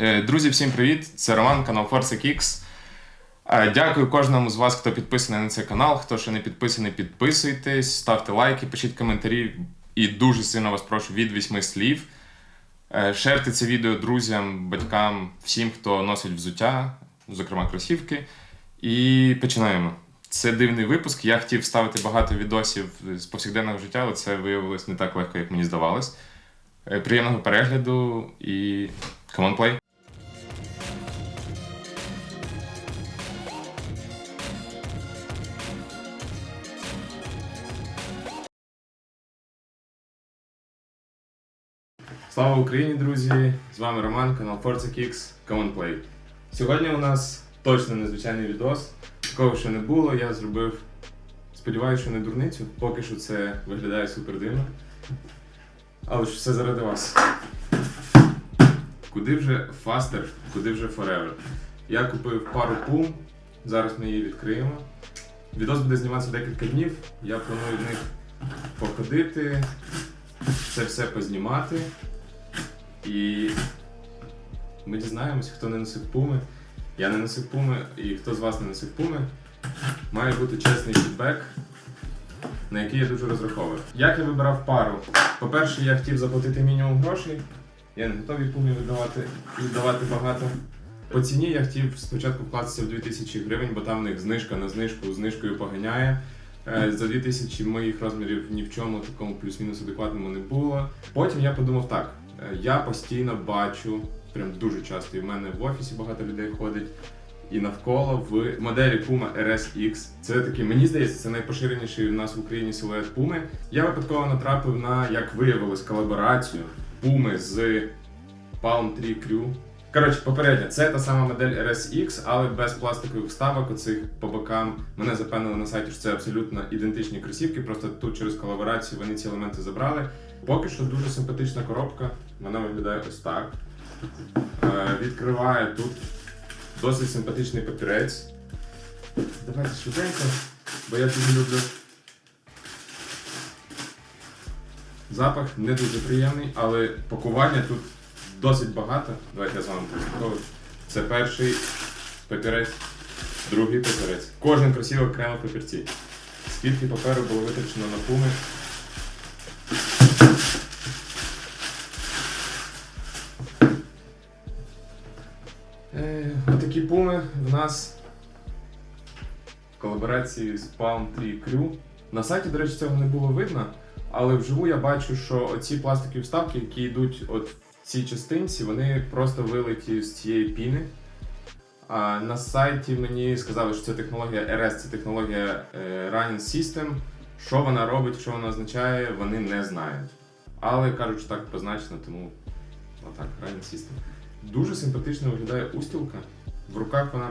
Е, Друзі, всім привіт! Це Роман, канал Forza Kicks. Е, Дякую кожному з вас, хто підписаний на цей канал. Хто ще не підписаний, підписуйтесь, ставте лайки, пишіть коментарі. І дуже сильно вас прошу від вісьми слів. Е, Шерте це відео друзям, батькам, всім, хто носить взуття, зокрема кросівки. І починаємо. Це дивний випуск. Я хотів вставити багато відосів з повсякденного життя, але це виявилось не так легко, як мені здавалось. Приємного перегляду і come on play. Слава Україні, друзі! З вами Роман, канал Forza Kicks, Come on Play. Сьогодні у нас точно незвичайний відос. Такого ще не було. Я зробив, сподіваюся, що не дурницю. Поки що це виглядає супер дивно. Але ж все заради вас. Куди вже Faster, куди вже Forever. Я купив пару пум. Зараз ми її відкриємо. Відос буде зніматися декілька днів. Я планую в них походити, це все познімати. І ми дізнаємося, хто не носив пуми. Я не носив пуми, і хто з вас не носив пуми, має бути чесний фідбек, на який я дуже розраховую. Як я вибирав пару? По-перше, я хотів заплатити мінімум грошей. Я не готовий пумі віддавати, віддавати багато. По ціні я хотів спочатку вкластися в 2000 гривень, бо там в них знижка на знижку, знижкою поганяє. Е, За 2000 моїх розмірів ні в чому такому плюс-мінус адекватному не було. Потім я подумав так: я постійно бачу, прям дуже часто, і в мене в офісі багато людей ходить. І навколо в моделі Puma RSX. Це такий, мені здається, це найпоширеніший у нас в Україні силует Puma. Я випадково натрапив на, як виявилось, колаборацію Puma з Palm 3 Crew. Коротше, попередньо, це та сама модель RSX, але без пластикових вставок. Оцих по бокам мене запевнили на сайті, що це абсолютно ідентичні кросівки. Просто тут через колаборацію вони ці елементи забрали. Поки що дуже симпатична коробка. Вона виглядає ось так. Е, відкриває тут досить симпатичний папірець. Давайте швиденько, бо я дуже люблю. Запах не дуже приємний, але пакування тут досить багато. Давайте я з вами прослуховую. Це перший папірець, другий папірець. Кожен кросівок окремо папірці. Скільки паперу було витрачено на пуми. Е, Отакі пуми в нас в колаборації з Palm 3 Crew. На сайті, до речі, цього не було видно, але вживу я бачу, що оці пластикові вставки, які йдуть от в цій частинці, вони просто вилиті з цієї піни. А на сайті мені сказали, що це технологія RS, це технологія е, Running System. Що вона робить, що вона означає, вони не знають. Але кажуть, що так позначено, тому отак, Running System. Дуже симпатично виглядає устілка. В руках вона.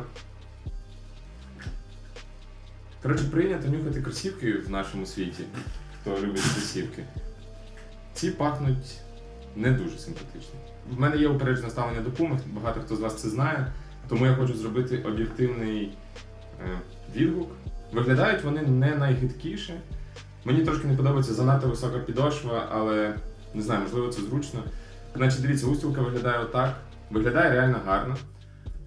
Коротше, прийнято нюхати кросівки в нашому світі, хто любить кросівки. Ці пахнуть не дуже симпатично. В мене є упереджене ставлення до пуми, багато хто з вас це знає, тому я хочу зробити об'єктивний е, відгук. Виглядають вони не найгидкіше. Мені трошки не подобається занадто висока підошва, але не знаю, можливо, це зручно. Значить, дивіться, устілка виглядає отак. Виглядає реально гарно.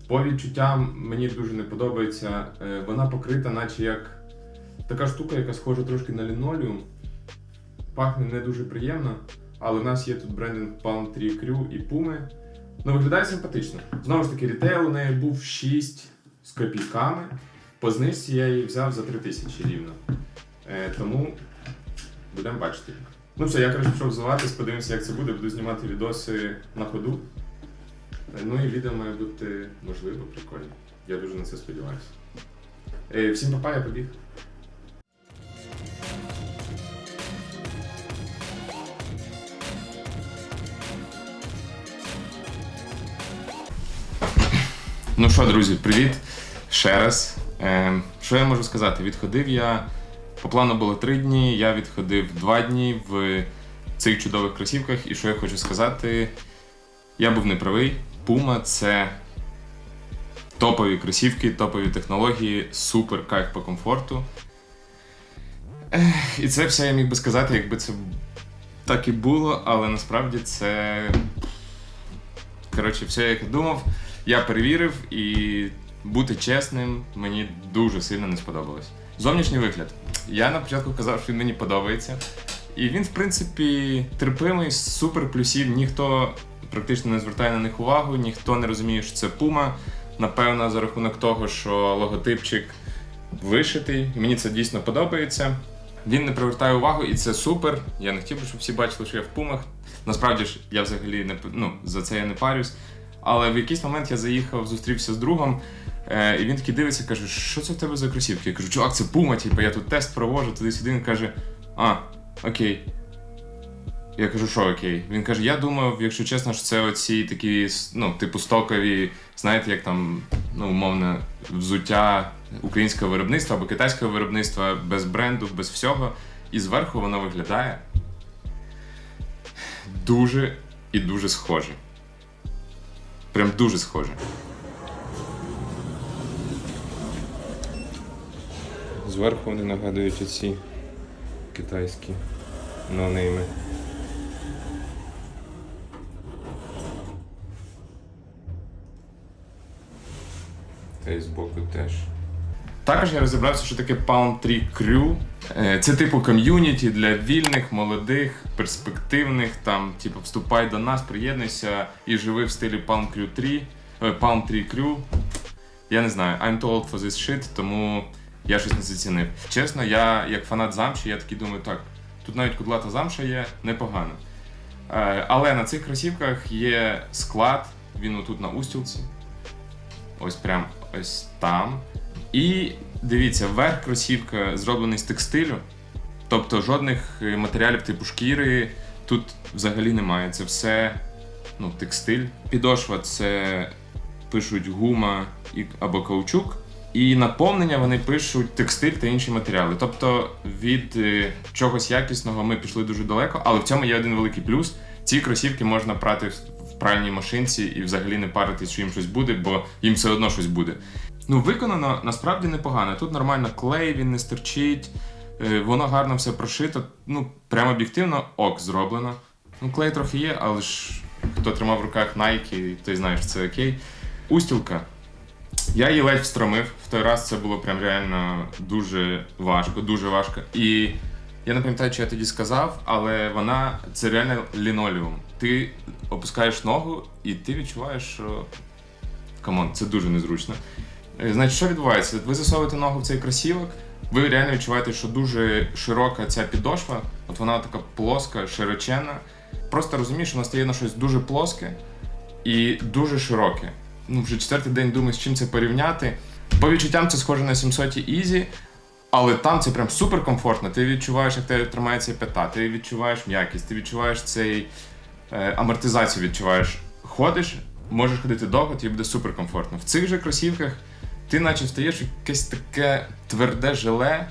По відчуттям мені дуже не подобається. Е, Вона покрита, наче як така штука, яка схожа трошки на лінолеум. Пахне не дуже приємно, але в нас є тут брендинг Palm 3 Crew і Puma. Ну, виглядає симпатично. Знову ж таки, рітейл у неї був 6 з копійками. По знижці я її взяв за 3000 рівно. Е, тому будемо бачити. Ну все, я коротше пішов взуватись, подивимося, як це буде. Буду знімати відоси на ходу. Ну і відео має бути можливо, прикольно. Я дуже на це сподіваюся. Е, всім папа, я побіг. Ну що, друзі, привіт ще раз. Е, що я можу сказати? Відходив я. По плану було три дні, я відходив два дні в цих чудових кросівках. І що я хочу сказати, я був неправий. Puma це топові кросівки, топові технології, супер кайф по комфорту. І це все я міг би сказати, якби це так і було, але насправді це Коротше, все як я думав. Я перевірив і бути чесним мені дуже сильно не сподобалось. Зовнішній вигляд. Я на початку казав, що він мені подобається. І він, в принципі, терпимий, супер плюсів. Ніхто практично не звертає на них увагу, ніхто не розуміє, що це Puma. Напевно, за рахунок того, що логотипчик вишитий, і мені це дійсно подобається. Він не привертає увагу, і це супер. Я не хотів би, щоб всі бачили, що я в пумах. Насправді ж я взагалі не ну, за це я не парюсь. Але в якийсь момент я заїхав, зустрівся з другом, е, і він такий дивиться, каже, що це в тебе за кросівки? Я кажу, чувак, це пума, типу, я тут тест проводжу, туди-сюди. Він каже, а, окей. Я кажу, що окей. Він каже: я думав, якщо чесно, що це оці такі, ну, типу, стокові, знаєте, як там, ну, умовно, взуття українського виробництва або китайського виробництва без бренду, без всього. І зверху воно виглядає дуже і дуже схоже. Прям дуже схоже. Зверху вони нагадують оці китайські нонейми. Та й збоку теж. Також я розібрався, що таке Palm Tree Crew. Е, Це типу ком'юніті для вільних, молодих, перспективних. Там, типу, вступай до нас, приєднуйся і живи в стилі Palm Crew 3. е, Palm Tree Crew. Я не знаю, I'm too old for this shit, тому я щось не зацінив. Чесно, я як фанат замші, я такий думаю, так, тут навіть кудлата замша є непогано. Е, Але на цих кросівках є склад, він отут на устілці. Ось прям ось там. І дивіться, верх кросівка зроблений з текстилю. Тобто жодних е, матеріалів типу шкіри тут взагалі немає. Це все ну, текстиль. Підошва це пишуть гума або каучук. І наповнення вони пишуть текстиль та інші матеріали. Тобто від е, чогось якісного ми пішли дуже далеко, але в цьому є один великий плюс. Ці кросівки можна прати пральній машинці і взагалі не паритись, що їм щось буде, бо їм все одно щось буде. Ну, виконано насправді непогано. Тут нормально клей, він не стерчить, е, воно гарно все прошито. Ну, прямо об'єктивно ок зроблено. Ну, клей трохи є, але ж хто тримав в руках Nike, той знає, що це окей. Устілка. Я її ледь встромив. В той раз це було прям реально дуже важко, дуже важко. І я не пам'ятаю, що я тоді сказав, але вона це реально лінолеум. Ти опускаєш ногу, і ти відчуваєш, що камон, це дуже незручно. Е, Значить, що відбувається? Ви засовуєте ногу в цей кросівок, ви реально відчуваєте, що дуже широка ця підошва, от вона така плоска, широченна. Просто розумієш, вона стає на щось дуже плоске і дуже широке. Ну, вже четвертий день думаю, з чим це порівняти. По відчуттям це схоже на 700 Easy, але там це прям супер комфортно. Ти відчуваєш, як тебе тримається п'ята, ти відчуваєш м'якість, ти відчуваєш цей е, амортизацію відчуваєш. Ходиш, можеш ходити довго, тобі буде супер комфортно. В цих же кросівках ти наче встаєш якесь таке тверде желе.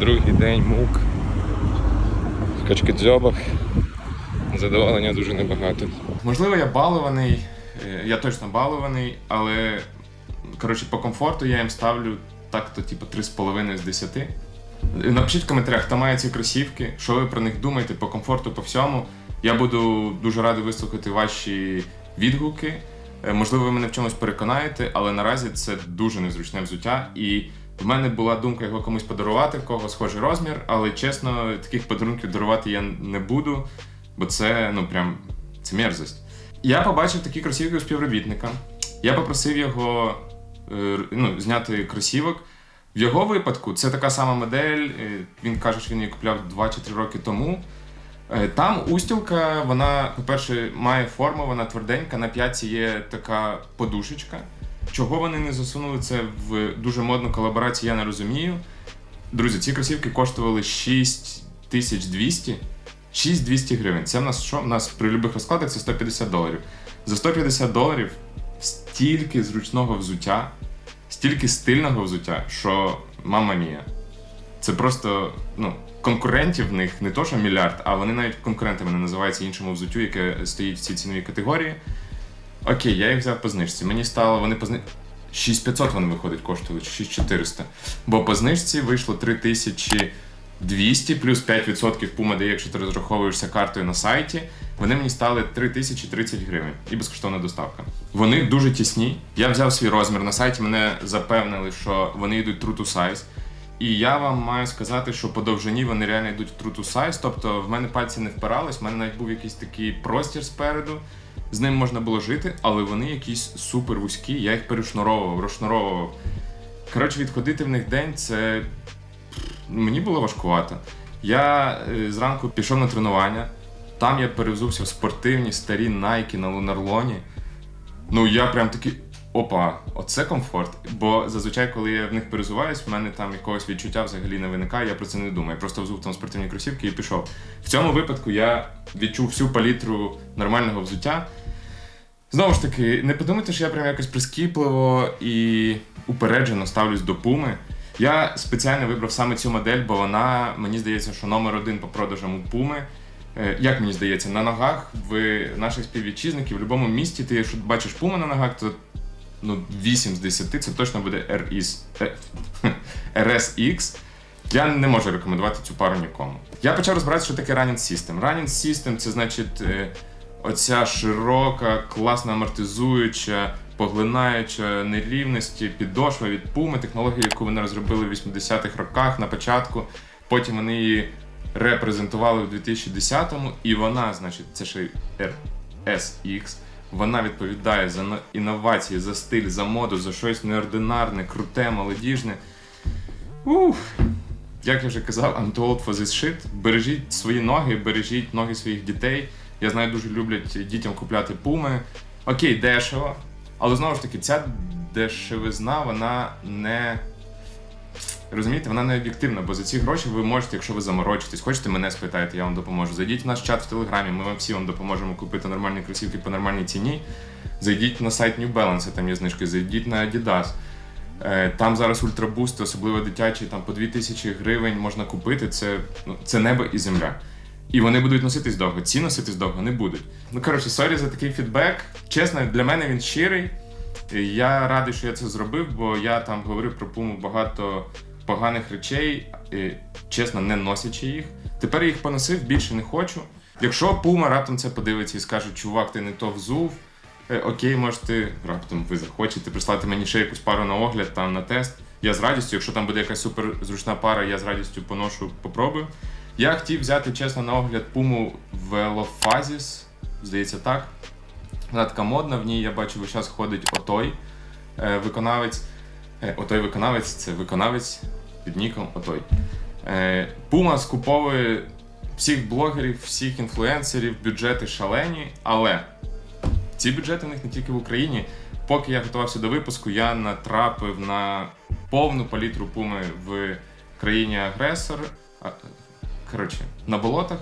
Другий день мук. В качкидзьобах. Задоволення дуже небагато. Можливо, я балований, е, я точно балований, але коротше, по комфорту я їм ставлю так-то, типу, 3,5 з 10. Напишіть в коментарях, хто має ці кросівки, що ви про них думаєте по комфорту, по всьому. Я буду дуже радий вислухати ваші відгуки. Е, Можливо, ви мене в чомусь переконаєте, але наразі це дуже незручне взуття. І в мене була думка його комусь подарувати, в кого схожий розмір, але чесно, таких подарунків дарувати я не буду, бо це ну прям це мерзость. Я побачив такі кросівки у співробітника. Я попросив його ну, зняти кросівок. В його випадку це така сама модель. е, Він каже, що він її купляв 2 чи 3 роки тому. Е, Там устілка, вона, по-перше, має форму, вона тверденька. На п'ятці є така подушечка. Чого вони не засунули це в дуже модну колаборацію, я не розумію. Друзі, ці кросівки коштували 6200. 6200 гривень. Це в нас що? У нас при любих розкладах це 150 доларів. За 150 доларів стільки зручного взуття, стільки стильного взуття, що мама мія. Це просто ну, конкурентів в них не то, що мільярд, а вони навіть конкурентами не називаються іншому взуттю, яке стоїть в цій ціновій категорії. Окей, я їх взяв по знижці. Мені стало, вони по знижці. 6500 вони виходить коштували, чи 6400. Бо по знижці вийшло 3000 200 плюс 5% Puma дає, якщо ти розраховуєшся картою на сайті. Вони мені стали 3030 гривень і безкоштовна доставка. Вони дуже тісні. Я взяв свій розмір на сайті. Мене запевнили, що вони йдуть true to size. І я вам маю сказати, що по довжині вони реально йдуть true to size. Тобто в мене пальці не впирались, в мене навіть був якийсь такий простір спереду. З ним можна було жити, але вони якісь супер вузькі. Я їх перешнуровував, розшнуровував. Коротше, відходити в них день це мені було важкувато. Я е, зранку пішов на тренування. Там я перевзувся в спортивні старі найки на лунарлоні. Ну я прям такий. Опа, оце комфорт. Бо зазвичай, коли я в них перезуваюсь, в мене там якогось відчуття взагалі не виникає, я про це не думаю. Я просто взув там спортивні кросівки і пішов. В цьому випадку я відчув всю палітру нормального взуття. Знову ж таки, не подумайте, що я прям якось прискіпливо і упереджено ставлюсь до пуми. Я спеціально вибрав саме цю модель, бо вона, мені здається, що номер один по продажам у пуми. Е, Як мені здається, на ногах в наших співвітчизників в будь-якому місті ти, якщо бачиш пуму на ногах, то ну, 8 з 10 це точно буде RS, е, RSX. Я не можу рекомендувати цю пару нікому. Я почав розбиратися, що таке Running System. Running System це значить е, оця широка, класна амортизуюча, поглинаюча нерівності, підошва від Puma, технологія, яку вони розробили в 80-х роках на початку. Потім вони її репрезентували в 2010-му, і вона, значить, це ще RSX. Вона відповідає за інновації, за стиль, за моду, за щось неординарне, круте, молодіжне. Ух. Як я вже казав, I'm too for this shit. Бережіть свої ноги, бережіть ноги своїх дітей. Я знаю, дуже люблять дітям купляти пуми. Окей, дешево. Але знову ж таки, ця дешевизна, вона не. Розумієте, вона не об'єктивна, бо за ці гроші ви можете, якщо ви заморочитесь, хочете мене спитаєте, я вам допоможу. Зайдіть в наш чат в Телеграмі, ми вам всі вам допоможемо купити нормальні кросівки по нормальній ціні. Зайдіть на сайт New Balance, там є знижки, зайдіть на Adidas. Е, Там зараз ультрабусти, особливо дитячі, там по 2000 гривень можна купити. Це, ну, це небо і земля. І вони будуть носитись довго. Ці носитись довго не будуть. Ну коротше, сорі за такий фідбек. Чесно, для мене він щирий. Я радий, що я це зробив, бо я там говорив про пуму багато поганих речей, чесно, не носячи їх. Тепер я їх поносив, більше не хочу. Якщо пума раптом це подивиться і скаже, чувак, ти не то взув. Е, окей, можете раптом ви захочете прислати мені ще якусь пару на огляд там на тест. Я з радістю, якщо там буде якась супер зручна пара, я з радістю поношу, попробую. Я хотів взяти чесно на огляд пуму Velophazis, здається так. Вона така модна, в ній я бачу, весь час ходить отой е, виконавець. Е, отой виконавець це виконавець під ніком Отой. Е, Пума скуповує всіх блогерів, всіх інфлюенсерів, бюджети шалені, але ці бюджети в них не тільки в Україні. Поки я готувався до випуску, я натрапив на повну палітру пуми в країні агресор. Коротше, на болотах.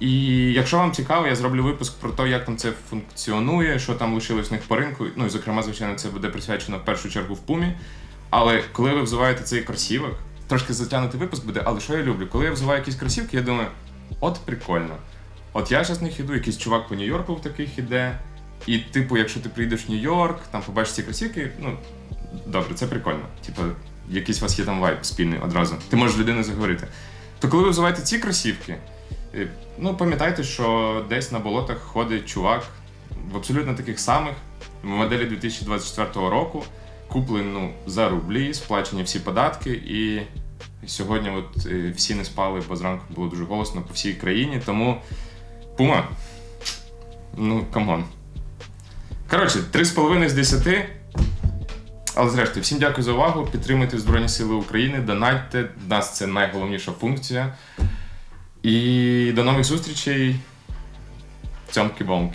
І якщо вам цікаво, я зроблю випуск про те, як там це функціонує, що там лишилось в них по ринку. Ну і зокрема, звичайно, це буде присвячено в першу чергу в пумі. Але коли ви взуваєте цей кросівок, трошки затягнутий випуск буде, але що я люблю? Коли я взуваю якісь кросівки, я думаю, от прикольно. От я зараз в них іду, якийсь чувак по Нью-Йорку в таких іде. І, типу, якщо ти приїдеш в Нью-Йорк, там побачиш ці кросівки, ну добре, це прикольно. Типу, якийсь у вас є там вайб спільний одразу. Ти можеш з людиною заговорити. То коли ви взуваєте ці кросівки, е, ну пам'ятайте, що десь на болотах ходить чувак в абсолютно таких самих моделі 2024 року, куплені ну, за рублі, сплачені всі податки, і сьогодні от е, всі не спали, бо зранку було дуже голосно по всій країні. Тому пума, ну камон. Коротше, 3,5 з 10. Але зрештою, всім дякую за увагу. Підтримуйте Збройні Сили України, донатьте. Нас це найголовніша функція. І до нових зустрічей. Цьомки-бомки.